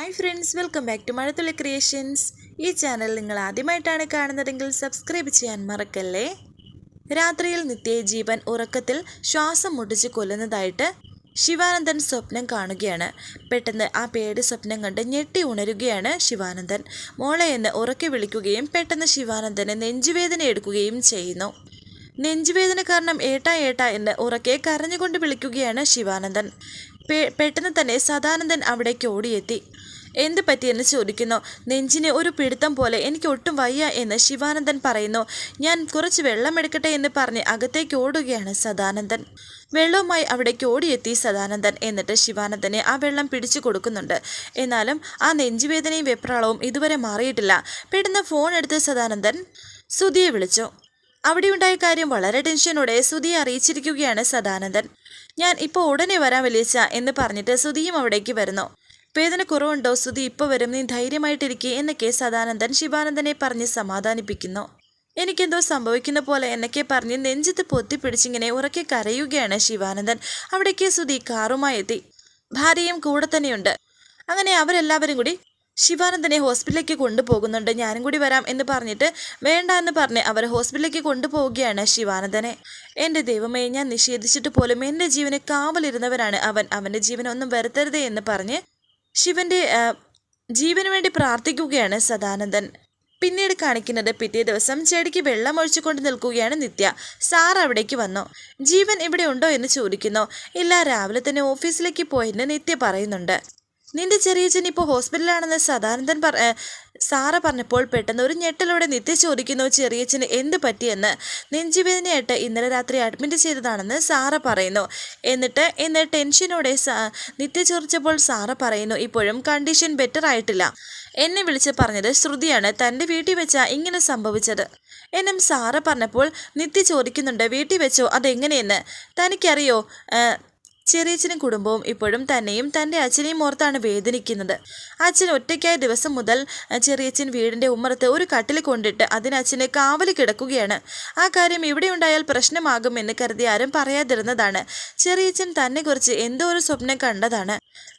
Hi friends welcome back to Mazhathulli creations ഈ channel നിങ്ങൾ ആദ്യമായിട്ടാണ് കാണുന്നതെങ്കിൽ സബ്സ്ക്രൈബ് ചെയ്യാൻ മറക്കല്ലേ? രാത്രിയിൽ നിത്യജീവൻ ഉറക്കത്തിൽ ശ്വാസം മുട്ടിച്ച് കൊല്ലുന്നതായിട്ട് ശിവാനന്ദൻ സ്വപ്നം കാണുകയാണ്. പെട്ടെന്ന് ആ പേടി സ്വപ്നം കണ്ട് ഞെട്ടി ഉണരുകയാണ് ശിവാനന്ദൻ. മോളെ എന്ന് ഉറക്കെ വിളിക്കുകയും പെട്ടെന്ന് ശിവാനന്ദനെ നെഞ്ചുവേദന എടുക്കുകയും ചെയ്യുന്നു. നെഞ്ചുവേദന കാരണം ഏട്ടാ ഏട്ട എന്ന് ഉറക്കെ കരഞ്ഞുകൊണ്ട് വിളിക്കുകയാണ് ശിവാനന്ദൻ. പെട്ടെന്ന് തന്നെ സദാനന്ദൻ അവിടേക്ക് ഓടിയെത്തി. എന്ത് പറ്റിയെന്ന് ചോദിക്കുന്നു. നെഞ്ചിന് ഒരു പിടുത്തം പോലെ എനിക്ക് ഒട്ടും വയ്യ എന്ന് ശിവാനന്ദൻ പറയുന്നു. ഞാൻ കുറച്ച് വെള്ളം എടുക്കട്ടെ എന്ന് പറഞ്ഞ് അകത്തേക്ക് ഓടുകയാണ് സദാനന്ദൻ. വെള്ളവുമായി അവിടേക്ക് ഓടിയെത്തി സദാനന്ദൻ. എന്നിട്ട് ശിവാനന്ദനെ ആ വെള്ളം പിടിച്ചു കൊടുക്കുന്നുണ്ട്. എന്നാലും ആ നെഞ്ചുവേദനയും വെപ്രാളവും ഇതുവരെ മാറിയിട്ടില്ല. പെട്ടെന്ന് ഫോൺ എടുത്ത് സദാനന്ദൻ സുധിയെ വിളിച്ചു. അവിടെയുണ്ടായ കാര്യം വളരെ ടെൻഷനോടെ സുധിയെ അറിയിച്ചിരിക്കുകയാണ് സദാനന്ദൻ. ഞാൻ ഇപ്പോൾ ഉടനെ വരാൻ വലിയച്ച എന്ന് പറഞ്ഞിട്ട് സുധിയും അവിടേക്ക് വരുന്നു. വേദന കുറവുണ്ടോ? സുധി ഇപ്പോൾ വരും. നീ ധൈര്യമായിട്ടിരിക്കെ എന്നൊക്കെ സദാനന്ദൻ ശിവാനന്ദനെ പറഞ്ഞ് സമാധാനിപ്പിക്കുന്നു. എനിക്കെന്തോ സംഭവിക്കുന്ന പോലെ എന്നൊക്കെ പറഞ്ഞ് നെഞ്ചത്ത് പൊത്തിപ്പിടിച്ചിങ്ങനെ ഉറക്കെ കരയുകയാണ് ശിവാനന്ദൻ. അവിടേക്ക് സുധി കാറുമായി എത്തി. ഭാര്യയും കൂടെ തന്നെയുണ്ട്. അങ്ങനെ അവരെല്ലാവരും കൂടി ശിവാനന്ദനെ ഹോസ്പിറ്റലിലേക്ക് കൊണ്ടുപോകുന്നുണ്ട്. ഞാനും കൂടി വരാം എന്ന് പറഞ്ഞിട്ട് വേണ്ട എന്ന് പറഞ്ഞ് അവർ ഹോസ്പിറ്റലിലേക്ക് കൊണ്ടുപോവുകയാണ് ശിവാനന്ദനെ. എന്റെ ദൈവമേ ഞാൻ നിഷേധിച്ചിട്ട് പോലും എന്റെ ജീവന് കാവലിരുന്നവനാണ് അവൻ. അവന്റെ ജീവനൊന്നും വരുത്തരുതേ എന്ന് പറഞ്ഞ് ശിവന്റെ ജീവന് വേണ്ടി പ്രാർത്ഥിക്കുകയാണ് സദാനന്ദൻ. പിന്നീട് കാണിക്കുന്നത് പിറ്റേ ദിവസം ചെടിക്ക് വെള്ളം ഒഴിച്ചുകൊണ്ട് നിൽക്കുകയാണ് നിത്യ. സാർ അവിടേക്ക് വന്നു. ജീവൻ ഇവിടെ ഉണ്ടോ എന്ന് ചോദിക്കുന്നു. ഇല്ല രാവിലെ തന്നെ ഓഫീസിലേക്ക് പോയെന്ന് നിത്യ പറയുന്നുണ്ട്. നിന്റെ ചെറിയച്ഛൻ ഇപ്പോൾ ഹോസ്പിറ്റലിലാണെന്ന് സദാനന്ദൻ പറ സാറ പറഞ്ഞപ്പോൾ പെട്ടെന്ന് ഒരു ഞെട്ടലോടെ നിത്യ ചോദിക്കുന്നു ചെറിയച്ഛന് എന്ത് പറ്റിയെന്ന്? നെഞ്ചുവേദനയായിട്ട് ഇന്നലെ രാത്രി അഡ്മിറ്റ് ചെയ്തതാണെന്ന് സാറ പറയുന്നു. എന്നിട്ട് എന്ന് ടെൻഷനോടെ നിത്യ ചോദിച്ചപ്പോൾ സാറ പറയുന്നു ഇപ്പോഴും കണ്ടീഷൻ ബെറ്റർ ആയിട്ടില്ല എന്നെ വിളിച്ച് പറഞ്ഞത് ശ്രുതിയാണ് തന്റെ വീട്ടിൽ വെച്ചാ ഇങ്ങനെ സംഭവിച്ചത്. എന്നും സാറ പറഞ്ഞപ്പോൾ നിത്യ ചോദിക്കുന്നുണ്ട് വീട്ടിൽ വെച്ചോ? അതെങ്ങനെയെന്ന്? തനിക്കറിയോ? ചെറിയച്ഛനും കുടുംബവും ഇപ്പോഴും തന്നെയും തന്റെ അച്ഛനെയും ഓർത്താണ് വേദനിക്കുന്നത്. അച്ഛൻ ഒറ്റയ്ക്കായ ദിവസം മുതൽ ചെറിയച്ഛൻ വീടിന്റെ ഉമ്മറത്ത് ഒരു കട്ടിൽ കൊണ്ടിട്ട് അതിന് അച്ഛന് കാവൽ കിടക്കുകയാണ്. ആ കാര്യം ഇവിടെ ഉണ്ടായാൽ പ്രശ്നമാകുമെന്ന് കരുതി ആരും പറയാതിരുന്നതാണ്. ചെറിയച്ഛൻ തന്നെക്കുറിച്ച് എന്തോ ഒരു സ്വപ്നം കണ്ടതാണ്.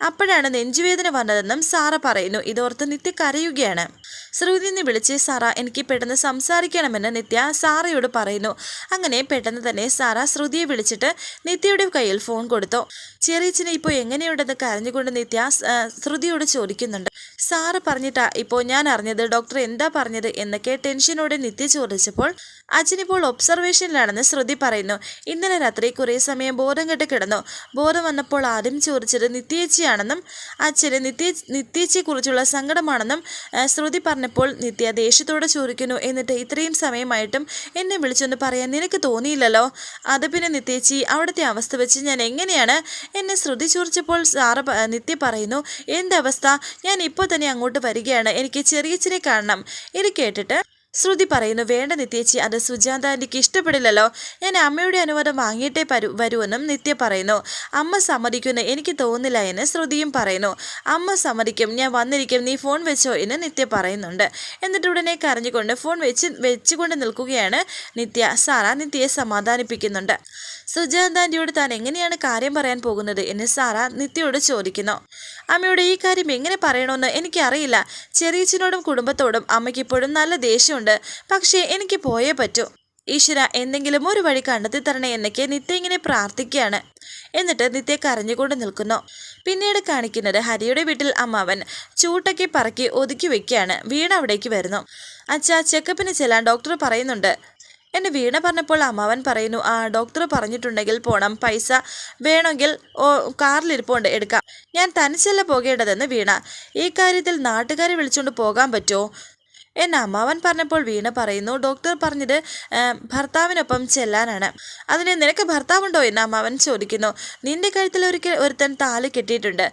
അപ്പോഴാണ് നെഞ്ചുവേദന വന്നതെന്നും സാറ പറയുന്നു. ഇതോർത്ത് നിത്യ കരയുകയാണ്. ശ്രുതിനെ വിളിച്ച് സാറ എനിക്ക് പെട്ടെന്ന് സംസാരിക്കണമെന്ന് നിത്യ സാറയോട് പറയുന്നു. അങ്ങനെ പെട്ടെന്ന് തന്നെ സാറ ശ്രുതിയെ വിളിച്ചിട്ട് നിത്യയുടെ കയ്യിൽ ഫോൺ കൊടുത്തു. ചെറിയച്ഛന് ഇപ്പോൾ എങ്ങനെയുണ്ടെന്ന് കരഞ്ഞുകൊണ്ട് നിത്യ ശ്രുതിയോട് ചോദിക്കുന്നുണ്ട്. സാറ് പറഞ്ഞിട്ടാ ഇപ്പോൾ ഞാൻ അറിഞ്ഞത് ഡോക്ടർ എന്താ പറഞ്ഞത് എന്നൊക്കെ ടെൻഷനോടെ നിത്യ ചോദിച്ചപ്പോൾ അച്ഛനിപ്പോൾ ഒബ്സർവേഷനിലാണെന്ന് ശ്രുതി പറയുന്നു. ഇന്നലെ രാത്രി കുറേ സമയം ബോധം കെട്ട് കിടന്നു. ബോധം വന്നപ്പോൾ ആദ്യം ചോദിച്ചത് നിത്യേച്ചിയാണെന്നും അച്ഛന് നിത്യ നിത്യേച്ചയെക്കുറിച്ചുള്ള സങ്കടമാണെന്നും ശ്രുതി പറഞ്ഞപ്പോൾ നിത്യ ദേഷ്യത്തോടെ ചോദിക്കുന്നു. എന്നിട്ട് ഇത്രയും സമയമായിട്ടും എന്നെ വിളിച്ചൊന്ന് പറയാൻ നിനക്ക് തോന്നിയില്ലല്ലോ? അത് പിന്നെ നിത്യേച്ചി അവിടുത്തെ അവസ്ഥ വെച്ച് ഞാൻ എങ്ങനെയാണ്? എന്നെ ശ്രുതി ചോദിച്ചപ്പോൾ സാറ നിത്യ പറയുന്നു എന്തവസ്ഥ ഞാൻ ഇപ്പോൾ തന്നെ അങ്ങോട്ട് വരികയാണ്. എനിക്ക് ചെറിയച്ഛനെ കാണണം. ഇത് കേട്ടിട്ട് ശ്രുതി പറയുന്നു വേണ്ട നിത്യേച്ചി അത് സുജാത എനിക്ക് ഇഷ്ടപ്പെടില്ലല്ലോ. ഞാൻ അമ്മയുടെ അനുവാദം വാങ്ങിയിട്ടേ പരു വരുമെന്നും നിത്യ പറയുന്നു. അമ്മ സമ്മതിക്കുമെന്ന് എനിക്ക് തോന്നില്ല എന്ന് ശ്രുതിയും പറയുന്നു. അമ്മ സമ്മതിക്കും ഞാൻ വന്നിരിക്കും നീ ഫോൺ വെച്ചോ എന്ന് നിത്യ പറയുന്നുണ്ട്. എന്നിട്ട് ഉടനെ കരഞ്ഞുകൊണ്ട് ഫോൺ വെച്ച് വെച്ചുകൊണ്ട് നിൽക്കുകയാണ് നിത്യ. സാറ നിത്യയെ സമാധാനിപ്പിക്കുന്നുണ്ട്. സുജാതാന്റിയോട് താൻ എങ്ങനെയാണ് കാര്യം പറയാൻ പോകുന്നത് എന്ന് സാറ നിത്യയോട് ചോദിക്കുന്നു. അമ്മയോട് ഈ കാര്യം എങ്ങനെ പറയണമെന്ന് എനിക്കറിയില്ല. ചെറിയച്ഛനോടും കുടുംബത്തോടും അമ്മയ്ക്ക് ഇപ്പോഴും നല്ല ദേഷ്യമുണ്ട്. പക്ഷേ എനിക്ക് പോയേ പറ്റൂ. ഈശ്വര എന്തെങ്കിലും ഒരു വഴി കണ്ടെത്തി തരണേ എന്നൊക്കെ നിത്യ ഇങ്ങനെ പ്രാർത്ഥിക്കുകയാണ്. എന്നിട്ട് നിത്യ കരഞ്ഞുകൊണ്ട് നിൽക്കുന്നു. പിന്നീട് കാണിക്കുന്നത് ഹരിയുടെ വീട്ടിൽ അമ്മാവൻ ചൂട്ടൊക്കെ പറക്കി ഒതുക്കി വെക്കുകയാണ്. വീണ അവിടേക്ക് വരുന്നു. അച്ഛാ ചെക്കപ്പിന് ചെല്ലാൻ ഡോക്ടർ പറയുന്നുണ്ട്. എന്നെ വീണ പറഞ്ഞപ്പോൾ അമ്മാവൻ പറയുന്നു ആ ഡോക്ടർ പറഞ്ഞിട്ടുണ്ടെങ്കിൽ പോണം. പൈസ വേണമെങ്കിൽ ഓ കാറിലിരിപ്പുണ്ട് എടുക്കാം. ഞാൻ തനിച്ചല്ല പോകേണ്ടതെന്ന് വീണ. ഈ കാര്യത്തിൽ നാട്ടുകാരെ വിളിച്ചുകൊണ്ട് പോകാൻ പറ്റുമോ? എന്നെ അമ്മാവൻ പറഞ്ഞപ്പോൾ വീണ പറയുന്നു ഡോക്ടർ പറഞ്ഞത് ഭർത്താവിനൊപ്പം ചെല്ലാനാണ്. അതിന് നിനക്ക് ഭർത്താവുണ്ടോ എന്ന് അമ്മാവൻ ചോദിക്കുന്നു. നിന്റെ കഴുത്തിൽ ഒരിക്കൽ ഒരുത്തൻ താൽ കെട്ടിയിട്ടുണ്ട്.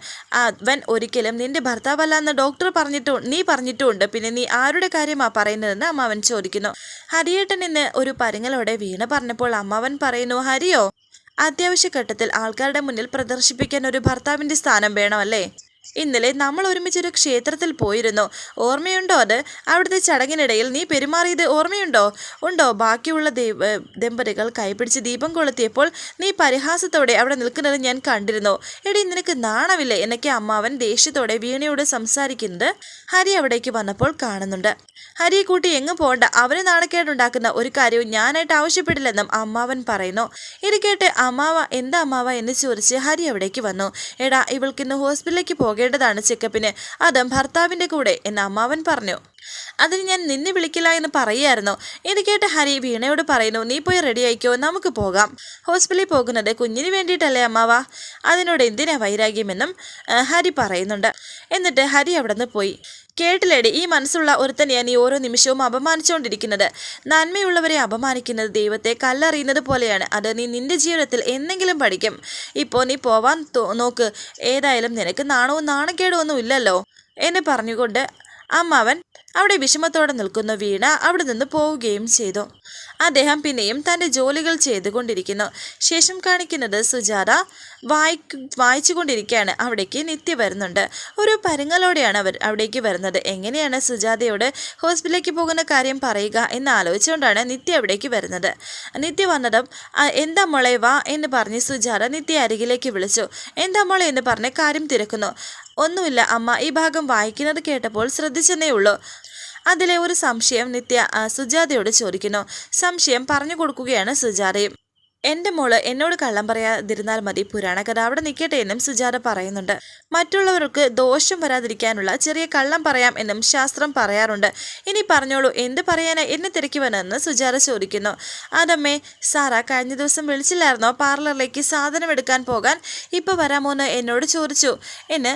അവൻ ഒരിക്കലും നിന്റെ ഭർത്താവല്ല എന്ന് ഡോക്ടർ പറഞ്ഞിട്ടു നീ പറഞ്ഞിട്ടുമുണ്ട്. പിന്നെ നീ ആരുടെ കാര്യമാ പറയുന്നതെന്ന് അമ്മാവൻ ചോദിക്കുന്നു. ഹരിയേട്ടൻ ഇന്ന് ഒരു പരുങ്ങലോടെ വീണ പറഞ്ഞപ്പോൾ അമ്മാവൻ പറയുന്നു ഹരിയോ അത്യാവശ്യ ഘട്ടത്തിൽ ആൾക്കാരുടെ മുന്നിൽ പ്രദർശിപ്പിക്കാൻ ഒരു ഭർത്താവിന്റെ സ്ഥാനം വേണമല്ലേ? ഇന്നലെ നമ്മൾ ഒരുമിച്ചൊരു ക്ഷേത്രത്തിൽ പോയിരുന്നു. ഓർമ്മയുണ്ടോ അത്? അവിടുത്തെ ചടങ്ങിനിടയിൽ നീ പെരുമാറിയത് ഓർമ്മയുണ്ടോ? ഉണ്ടോ? ബാക്കിയുള്ള ദൈവ ദമ്പതികൾ കൈപിടിച്ച് ദീപം കൊളുത്തിയപ്പോൾ നീ പരിഹാസത്തോടെ അവിടെ നിൽക്കുന്നത് ഞാൻ കണ്ടിരുന്നു. എടി നിനക്ക് നാണമില്ലേ? എന്നൊക്കെ അമ്മാവൻ ദേഷ്യത്തോടെ വീണയോട് സംസാരിക്കുന്നത് ഹരി അവിടേക്ക് വന്നപ്പോൾ കാണുന്നുണ്ട്. ഹരിയെ കൂട്ടി എങ്ങും പോകണ്ട അവന് നാണക്കേടുണ്ടാക്കുന്ന ഒരു കാര്യവും ഞാനായിട്ട് ആവശ്യപ്പെടില്ലെന്നും അമ്മാവൻ പറയുന്നു. ഇത് അമ്മാവ എന്താ അമ്മാവ? എന്ന് ചോദിച്ച് ഹരി അവിടേക്ക് വന്നു. എടാ ഇവൾക്ക് ഇന്ന് ഹോസ്പിറ്റലിലേക്ക് പോകേണ്ടതാണ് ചെക്കപ്പിന്. അതും ഭർത്താവിന്റെ കൂടെ എന്ന് അമ്മാവൻ പറഞ്ഞു. അതിന് ഞാൻ നിന്നെ വിളിക്കില്ല എന്ന് പറയായിരുന്നു ഇത് ഹരി വീണയോട് പറയുന്നു നീ പോയി റെഡി ആയിക്കോ നമുക്ക് പോകാം. ഹോസ്പിറ്റലിൽ പോകുന്നത് കുഞ്ഞിന് വേണ്ടിയിട്ടല്ലേ അമ്മാവ? അതിനോട് എന്തിനാ വൈരാഗ്യമെന്നും ഹരി പറയുന്നുണ്ട്. എന്നിട്ട് ഹരി അവിടെ പോയി. കേട്ടില്ലേടി ഈ മനസ്സുള്ള ഒരുത്തനെയാണ് നീ ഓരോ നിമിഷവും അപമാനിച്ചുകൊണ്ടിരിക്കുന്നത് നന്മയുള്ളവരെ അപമാനിക്കുന്നത് ദൈവത്തെ കല്ലറിയുന്നത് പോലെയാണ്. അത് നീ നിന്റെ ജീവിതത്തിൽ എന്തെങ്കിലും പഠിക്കും. ഇപ്പോൾ നീ പോവാൻ നോക്ക്. ഏതായാലും നിനക്ക് നാണവും നാണക്കേടും ഒന്നും ഇല്ലല്ലോ. എന്നെ പറഞ്ഞുകൊണ്ട് അമ്മാവൻ അവിടെ വിഷമത്തോടെ നിൽക്കുന്ന. വീണ അവിടെ നിന്ന് പോവുകയും ചെയ്തു. അദ്ദേഹം പിന്നെയും തന്റെ ജോലികൾ ചെയ്തുകൊണ്ടിരിക്കുന്നു. ശേഷം കാണിക്കുന്നത് സുജാത വായിക്ക് വായിച്ചുകൊണ്ടിരിക്കുകയാണ് അവിടേക്ക് നിത്യ വരുന്നുണ്ട്. ഒരു പരുങ്ങലോടെയാണ് അവർ അവിടേക്ക് വരുന്നത്. എങ്ങനെയാണ് സുജാതയോട് ഹോസ്പിറ്റലിലേക്ക് പോകുന്ന കാര്യം പറയുക എന്ന് ആലോചിച്ചുകൊണ്ടാണ് നിത്യ അവിടേക്ക് വരുന്നത്. നിത്യ വന്നതും എന്താ മോളെ വാ എന്ന് പറഞ്ഞ് സുജാത നിത്യ അരികിലേക്ക് വിളിച്ചു. എന്താ മോളെ എന്ന് പറഞ്ഞ് കാര്യം തിരക്കുന്നു. ഒന്നുമില്ല അമ്മ ഈ ഭാഗം വായിക്കുന്നത് കേട്ടപ്പോൾ ശ്രദ്ധിച്ചെന്നേ ഉള്ളൂ. അതിലെ ഒരു സംശയം നിത്യ സുജാതയോട് ചോദിക്കുന്നു. സംശയം പറഞ്ഞു കൊടുക്കുകയാണ് സുജാതയും എന്റെ മോൾ എന്നോട് കള്ളം പറയാതിരുന്നാൽ മതി പുരാണ പുരാണകഥ. അവിടെ നിൽക്കട്ടെ എന്നും സുജാത പറയുന്നുണ്ട്. മറ്റുള്ളവർക്ക് ദോഷം വരാതിരിക്കാനുള്ള ചെറിയ കള്ളം പറയാം എന്നും ശാസ്ത്രം പറയാറുണ്ട്. ഇനി പറഞ്ഞോളൂ എന്ത് പറയാനാ? എന്നെ തിരക്കി വന്നതെന്ന് സുജാത ചോദിക്കുന്നു. അതമ്മേ സാറ കഴിഞ്ഞ ദിവസം വിളിച്ചില്ലായിരുന്നോ? പാർലറിലേക്ക് സാധനം എടുക്കാൻ പോകാൻ ഇപ്പോൾ വരാമോന്ന് എന്നോട് ചോദിച്ചു. എന്ന്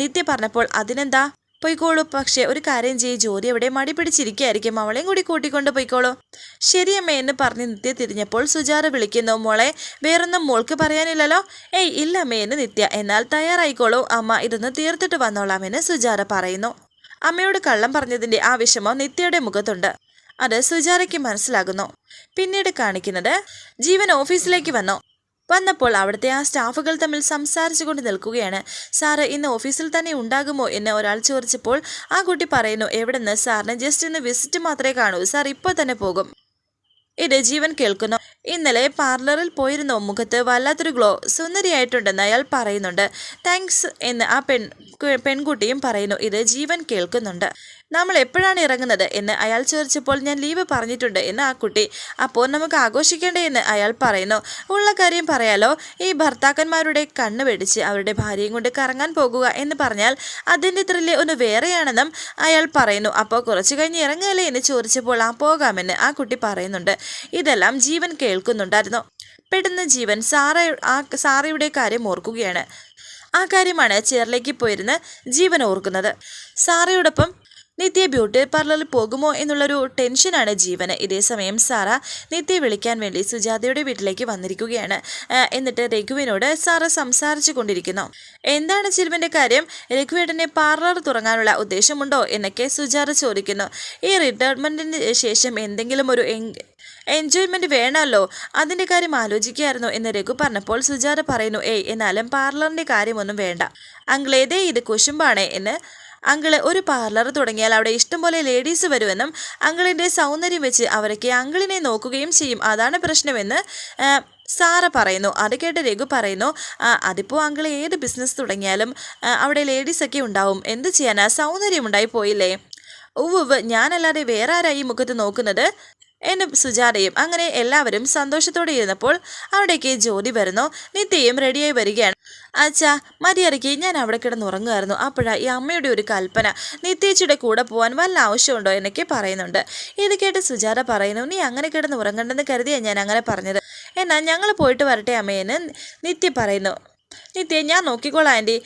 നിത്യ പറഞ്ഞപ്പോൾ അതിനെന്താ? പൊയ്ക്കോളൂ. പക്ഷേ ഒരു കാര്യം ചെയ്യ്. ജോലി എവിടെ മടി പിടിച്ചിരിക്കുകയായിരിക്കും. അവളെയും കൂടി കൂട്ടിക്കൊണ്ട് പൊയ്ക്കോളൂ. ശരിയമ്മേ എന്ന് പറഞ്ഞ് നിത്യ തിരിഞ്ഞപ്പോൾ സുജാത വിളിക്കുന്നു. മോളെ വേറൊന്നും മോൾക്ക് പറയാനില്ലല്ലോ? ഏയ് ഇല്ലമ്മേ എന്ന് നിത്യ. എന്നാൽ തയ്യാറായിക്കോളൂ. അമ്മ ഇതൊന്ന് തീർത്തിട്ട് വന്നോളാം എന്ന് സുജാത പറയുന്നു. അമ്മയോട് കള്ളം പറഞ്ഞതിന്റെ ആ വിഷമം നിത്യയുടെ മുഖത്തുണ്ട്. അത് സുജാതയ്ക്ക് മനസ്സിലാകുന്നു. പിന്നീട് കാണിക്കുന്നത് ജീവൻ ഓഫീസിലേക്ക് വന്നു. വന്നപ്പോൾ അവിടുത്തെ ആ സ്റ്റാഫുകൾ തമ്മിൽ സംസാരിച്ചു കൊണ്ട് നിൽക്കുകയാണ്. സാറ് ഇന്ന് ഓഫീസിൽ തന്നെ ഉണ്ടാകുമോ? എന്ന് ഒരാൾ ചോദിച്ചപ്പോൾ ആ കുട്ടി പറയുന്നു എവിടെ നിന്ന് സാറിന് ജസ്റ്റ് ഇന്ന് വിസിറ്റ് മാത്രമേ കാണൂ. സാർ ഇപ്പോൾ തന്നെ പോകും. ഇത് ജീവൻ കേൾക്കുന്നു. ഇന്നലെ പാർലറിൽ പോയിരുന്ന മുഖത്ത് വല്ലാത്തൊരു ഗ്ലോ സുന്ദരിയായിട്ടുണ്ടെന്ന് അയാൾ പറയുന്നുണ്ട്. താങ്ക്സ് എന്ന് ആ പെൺ പെൺകുട്ടിയും പറയുന്നു. ഇത് ജീവൻ കേൾക്കുന്നുണ്ട്. നമ്മൾ എപ്പോഴാണ് ഇറങ്ങുന്നത് എന്ന് അയാൾ ചോദിച്ചപ്പോൾ ഞാൻ ലീവ് പറഞ്ഞിട്ടുണ്ട് എന്ന് ആ കുട്ടി അപ്പോൾ നമുക്ക് ആഘോഷിക്കേണ്ടേ എന്ന് അയാൾ പറയുന്നു. ഉള്ള കാര്യം പറയാലോ ഈ ഭർത്താക്കന്മാരുടെ കണ്ണ് വെടിച്ച് അവരുടെ ഭാര്യയും കൊണ്ട് കറങ്ങാൻ പോകുക എന്ന് പറഞ്ഞാൽ അതിന്റെ ത്രില്ല് ഒന്ന് വേറെയാണെന്നും അയാൾ പറയുന്നു. അപ്പോൾ കുറച്ച് കഴിഞ്ഞ് ഇറങ്ങുകയല്ലേ എന്ന് ചോദിച്ചപ്പോൾ ആ പോകാമെന്ന് ആ കുട്ടി പറയുന്നുണ്ട്. ഇതെല്ലാം ജീവൻ കേൾക്കുന്നുണ്ടായിരുന്നു. പെടുന്ന ജീവൻ സാറ ആ സാറയുടെ കാര്യം ഓർക്കുകയാണ്. ആ കാര്യമാണ് ചേറിലേക്ക് പോയിരുന്ന് ജീവൻ ഓർക്കുന്നത്. സാറയോടൊപ്പം നിത്യ ബ്യൂട്ടി പാർലറിൽ പോകുമോ എന്നുള്ളൊരു ടെൻഷനാണ് ജീവന്. ഇതേസമയം സാറ നിത്യ വിളിക്കാൻ വേണ്ടി സുജാതയുടെ വീട്ടിലേക്ക് വന്നിരിക്കുകയാണ്. എന്നിട്ട് രഘുവിനോട് സാറ സംസാരിച്ചു കൊണ്ടിരിക്കുന്നു. എന്താണ് ചിലുവിന്റെ കാര്യം? രഘുവേട്ടനെ പാർലർ തുടങ്ങാനുള്ള ഉദ്ദേശമുണ്ടോ എന്നൊക്കെ സുജാത ചോദിക്കുന്നു. ഈ റിട്ടയർമെന്റിന് ശേഷം എന്തെങ്കിലും ഒരു എൻജോയ്മെന്റ് വേണമല്ലോ? അതിന്റെ കാര്യം ആലോചിക്കായിരുന്നു എന്ന് രഘു പറഞ്ഞപ്പോൾ സുജാത പറയുന്നു ഏയ് എന്നാലും പാർലറിന്റെ കാര്യമൊന്നും വേണ്ട. അങ്കിളേതേ ഇത് കുശുമ്പാണേ എന്ന് അങ്കിൾ ഒരു പാർലർ തുടങ്ങിയാൽ അവിടെ ഇഷ്ടംപോലെ ലേഡീസ് വരുമെന്നും അങ്കിളിന്റെ സൗന്ദര്യം വെച്ച് അവരൊക്കെ അങ്കിളിനെ നോക്കുകയും ചെയ്യും. അതാണ് പ്രശ്നമെന്ന് സാറ പറയുന്നു. അത് കേട്ട് രഘു പറയുന്നു "ആ, അതിപ്പോൾ അങ്കിൾ ഏത് ബിസിനസ് തുടങ്ങിയാലും അവിടെ ലേഡീസൊക്കെ ഉണ്ടാവും. എന്ത് ചെയ്യാനാ? സൗന്ദര്യം ഉണ്ടായി പോയില്ലേ ഉവ്വ്. ഞാനല്ലാതെ വേറെ ആരായി മുഖത്ത് നോക്കുന്നത്? എന്നും സുജാതയും അങ്ങനെ എല്ലാവരും സന്തോഷത്തോടെ ഇരുന്നപ്പോൾ അവിടേക്ക് ജ്യോതി വരുന്നു. നിത്യയും റെഡിയായി വരികയാണ്. അച്ഛാ മര്യാദയ്ക്ക് ഞാൻ അവിടെ കിടന്നുറങ്ങുമായിരുന്നു അപ്പോഴാണ് അപ്പോഴാ ഈ അമ്മയുടെ ഒരു കൽപ്പന. നിത്യേച്ചിയുടെ കൂടെ പോകാൻ വല്ല ആവശ്യമുണ്ടോ എന്നൊക്കെ പറയുന്നുണ്ട്. ഇത് കേട്ട് സുജാത പറയുന്നു നീ അങ്ങനെ കിടന്നുറങ്ങണ്ടെന്ന് കരുതിയാണ് ഞാൻ അങ്ങനെ പറഞ്ഞത്. എന്നാൽ ഞങ്ങൾ പോയിട്ട് വരട്ടെ അമ്മയെന്ന് നിത്യ പറയുന്നു. നിത്യ ഞാൻ നോക്കിക്കോളാം ആന്റി.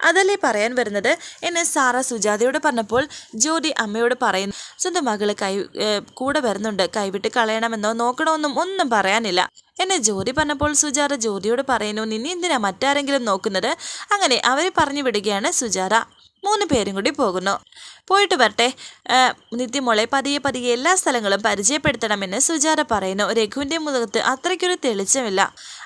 അതല്ലേ പറയാൻ വരുന്നത്? എന്നെ സാറ സുജാതയോട് പറഞ്ഞപ്പോൾ ജ്യോതി അമ്മയോട് പറയുന്നു സ്വന്തം മകൾ കൈ കൂടെ വരുന്നുണ്ട്. കൈവിട്ട് കളയണമെന്നോ നോക്കണമെന്നും ഒന്നും പറയാനില്ല. എന്നെ ജ്യോതി പറഞ്ഞപ്പോൾ സുജാത ജ്യോതിയോട് പറയുന്നു നിന്നെ എന്തിനാ മറ്റാരെങ്കിലും നോക്കുന്നത്? അങ്ങനെ അവരെ പറഞ്ഞു വിടുകയാണ് സുജാത. മൂന്ന് പേരും കൂടി പോകുന്നു. പോയിട്ട് വരട്ടെ. നിത്യമോളെ പതിയെ പതിയെ എല്ലാ സ്ഥലങ്ങളും പരിചയപ്പെടുത്തണമെന്ന് സുജാത പറയുന്നു. രഘുവിന്റെ മുഖത്ത് അത്രയ്ക്കൊരു തെളിച്ചമില്ല.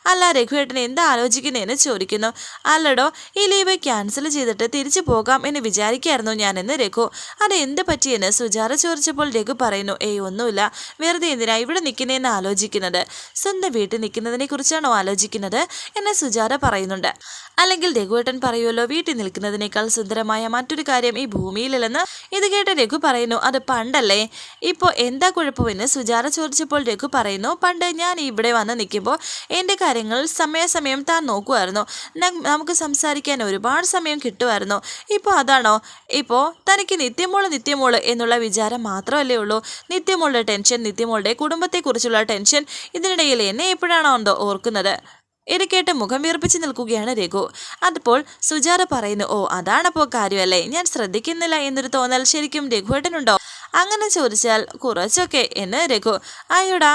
അല്ല രഘുവേട്ടൻ എന്താ ആലോചിക്കുന്നതെന്ന് ചോദിക്കുന്നു. അല്ലടോ ഈ ലീവ് ക്യാൻസൽ ചെയ്തിട്ട് തിരിച്ചു പോകാം എന്ന് വിചാരിക്കായിരുന്നു ഞാനെന്ന് രഘു. അത് എന്ത് പറ്റിയെന്ന് സുജാത ചോദിച്ചപ്പോൾ രഘു പറയുന്നു ഏയ് ഒന്നുമില്ല. വെറുതെ എന്തിനാ ഇവിടെ നിൽക്കുന്നതെന്ന് ആലോചിക്കുന്നത്? സ്വന്തം വീട്ടിൽ നിൽക്കുന്നതിനെ കുറിച്ചാണോ ആലോചിക്കുന്നത്? എന്ന് സുജാത പറയുന്നുണ്ട്. അല്ലെങ്കിൽ രഘുവേട്ടൻ പറയുമല്ലോ വീട്ടിൽ നിൽക്കുന്നതിനേക്കാൾ സുന്ദരമായ മറ്റൊരു കാര്യം ഈ ഭൂമിയിലില്ലെന്ന് ഇത് കേട്ട് രഘു പറയുന്നു അത് പണ്ടല്ലേ? ഇപ്പോൾ എന്താ കുഴപ്പമെന്ന് സുജാത ചോദിച്ചപ്പോൾ രഘു പറയുന്നു പണ്ട് ഞാൻ ഇവിടെ വന്ന് നിൽക്കുമ്പോൾ എന്റെ കാര്യങ്ങൾ സമയാസമയം താൻ നോക്കുമായിരുന്നു. നമുക്ക് സംസാരിക്കാൻ ഒരുപാട് സമയം കിട്ടുമായിരുന്നു. ഇപ്പോൾ അതാണോ? ഇപ്പോൾ തനിക്ക് നിത്യമോൾ നിത്യമോൾ എന്നുള്ള വിചാരം മാത്രമല്ലേ ഉള്ളൂ. നിത്യമോളുടെ ടെൻഷൻ നിത്യമോളുടെ കുടുംബത്തെക്കുറിച്ചുള്ള ടെൻഷൻ ഇതിനിടയിൽ എന്നെ എപ്പോഴാണോ എന്തോ ഓർക്കുന്നത്. ഇത് കേട്ട് മുഖം വീർപ്പിച്ച് നിൽക്കുകയാണ് രഘു. അതിപ്പോൾ സുജാത പറയുന്നു ഓ അതാണപ്പോൾ കാര്യമല്ലേ? ഞാൻ ശ്രദ്ധിക്കുന്നില്ല എന്നൊരു തോന്നൽ ശരിക്കും രഘുവേട്ടനുണ്ടോ? അങ്ങനെ ചോദിച്ചാൽ കുറച്ചൊക്കെ എന്ന് രഘു. അയ്യോടാ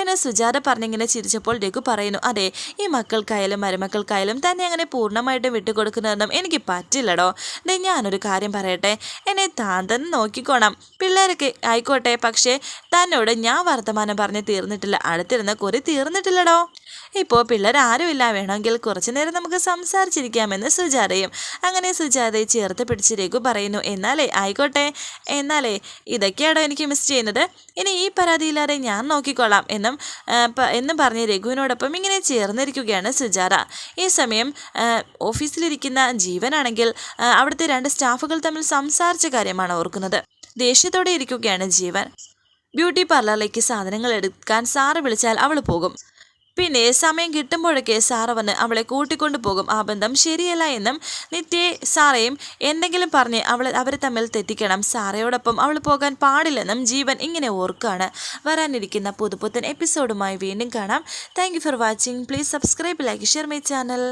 എന്നെ സുജാത പറഞ്ഞിങ്ങനെ ചിരിച്ചപ്പോൾ രഘു പറയുന്നു അതെ ഈ മക്കൾക്കായാലും മരുമക്കൾക്കായാലും തന്നെ അങ്ങനെ പൂർണമായിട്ടും വിട്ടുകൊടുക്കുന്നതൊന്നും എനിക്ക് പറ്റില്ലടോ. ദേ ഞാനൊരു കാര്യം പറയട്ടെ എന്നെ താൻ തന്നെ നോക്കിക്കോണം. പിള്ളേരൊക്കെ ആയിക്കോട്ടെ പക്ഷേ തന്നോട് ഞാൻ വർത്തമാനം പറഞ്ഞ് തീർന്നിട്ടില്ല അടുത്തിരുന്ന് കുറി തീർന്നിട്ടില്ലടോ. ഇപ്പോൾ പിള്ളേർ ആരുമില്ല വേണമെങ്കിൽ കുറച്ചു നേരം നമുക്ക് സംസാരിച്ചിരിക്കാമെന്ന് സുജാതയും. അങ്ങനെ സുജാതയെ ചേർത്ത് പിടിച്ച് രഘു പറയുന്നു എന്നാലേ ആയിക്കോട്ടെ എന്നാലേ ഇതൊക്കെയാണോ എനിക്ക് മിസ് ചെയ്യുന്നത്? ഇനി ഈ പരാതിയില്ലാതെ ഞാൻ നോക്കിക്കൊള്ളാം എന്നും എന്നും പറഞ്ഞ് രഘുവിനോടൊപ്പം ഇങ്ങനെ ചേർന്നിരിക്കുകയാണ് സുജാത. ഈ സമയം ഓഫീസിലിരിക്കുന്ന ജീവനാണെങ്കിൽ അവിടുത്തെ രണ്ട് സ്റ്റാഫുകൾ തമ്മിൽ സംസാരിച്ച കാര്യമാണ് ഓർക്കുന്നത്. ദേഷ്യത്തോടെ ഇരിക്കുകയാണ് ജീവൻ. ബ്യൂട്ടി പാർലറിലേക്ക് സാധനങ്ങൾ എടുക്കാൻ സാറ് വിളിച്ചാൽ അവൾ പോകും. പിന്നെ സമയം കിട്ടുമ്പോഴൊക്കെ സാറ് വന്ന് അവളെ കൂട്ടിക്കൊണ്ടു പോകും. ആ ബന്ധം ശരിയല്ല എന്നും നിത്യയെ സാറയും എന്തെങ്കിലും പറഞ്ഞ് അവളെ അവരെ തമ്മിൽ തെറ്റിക്കണം. സാറയോടൊപ്പം അവൾ പോകാൻ പാടില്ലെന്നും ജീവൻ ഇങ്ങനെ ഓർക്കുകയാണ് വരാനിരിക്കുന്ന പുതുപുത്തൻ എപ്പിസോഡുമായി വീണ്ടും കാണാം. Thank for watching please subscribe like share my channel